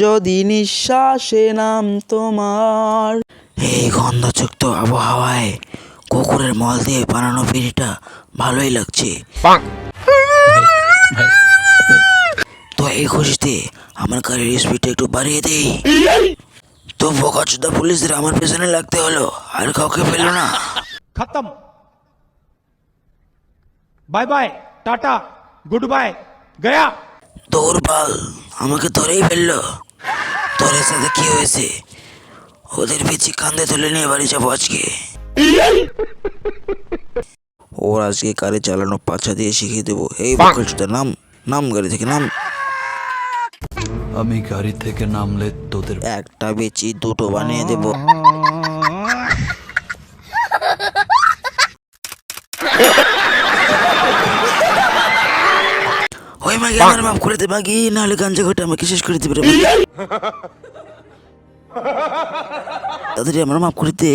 যদি নিঃশ্বাসে নাম তোমার। এই গন্ধযুক্ত আবহাওয়ায় কুকুরের মল দিয়ে বানানো বিড়িটা ভালোই লাগছে। তো এই খুশিতে আমার গাড়ির স্পিডটা একটু বাড়িয়ে দেই। তো বোকাচোদা পুলিশদের আমার পেছনে লাগতে হলো আর কাউকে পেল না। খতম। Bye bye tata good bye গয়া। गया দৌড়বাল আমাকে ধরেই ফেলল। তোর সাথে কি হয়েছে? ওদের পিছি কান্দে তুলে নিয়ে বাড়ি যাব আজকে। ওর আজকে গাড়ি চালানো পাছা দিয়ে শিখিয়ে দেবো। এই বকলচোদা নাম নাম গাড়ি থেকে নাম। আমি গাড়ি থেকে নামলে তোদের একটা বেচি দুটো বানিয়ে দেবো। মাগি আমার মাপ করে দে মাগি নাহলে গাঞ্জা ঘটে আমাকে শেষ করে দিবে। তাড়াতাড়ি আমার মাপ করে দে।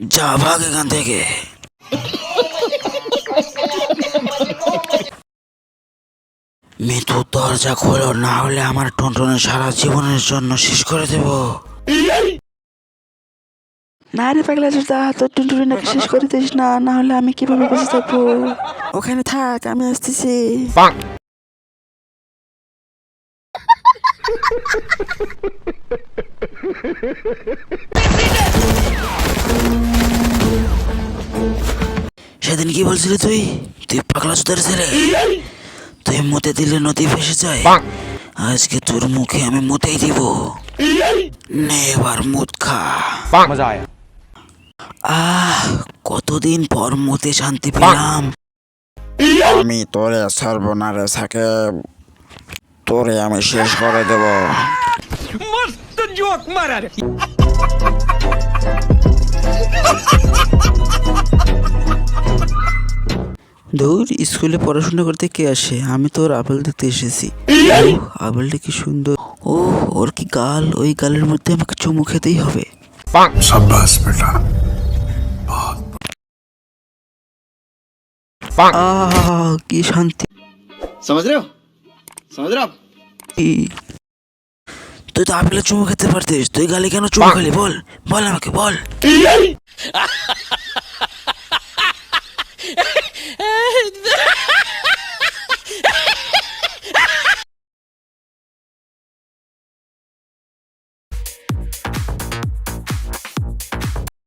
যা ভাগ এখান থেকে। মিতু দরজা খোলো না হলে আমার টনটনে সারা জীবনের জন্য শেষ করে দেব। না রে পাগলা জুতা তোর টুনটুনিটাকে শেষ করে দিস না না হলে আমি কীভাবে বেঁচে থাকব? ওখানে থাক আমি আসতেছি। সেদিন কি বলছিলি তুই? তুই পাগলা জুতার ছেলে। তুই মতে দিলে নদী ভেসে যায়। আজকে তোর মুখে আমি মতেই দিব। নে এবার মুদ খা। মজা আয়া। আহ কতদিন পর মতে শান্তি পেলাম। আমি তোরে ছাড়বো না রে সাকে। তোরে আমি শেষ করে দেব। মস্ত জোক মারার। ধুর স্কুলে পড়াশোনা করতে কে আসে? আমি তো ওর আপেল দেখতে এসেছি। আপেলটা কি সুন্দর। ও ওর কি গাল? ওই গালের মধ্যে আমাকে চুমু খেতেই হবে। সাব্বাস বেটা। আহ কি শান্তি। সমাজ রে সমাজ রে। তুই তো আপেলে চুমু খেতে পারতিস তুই গালে কেন চুমু খেলি বল বল আমাকে বল।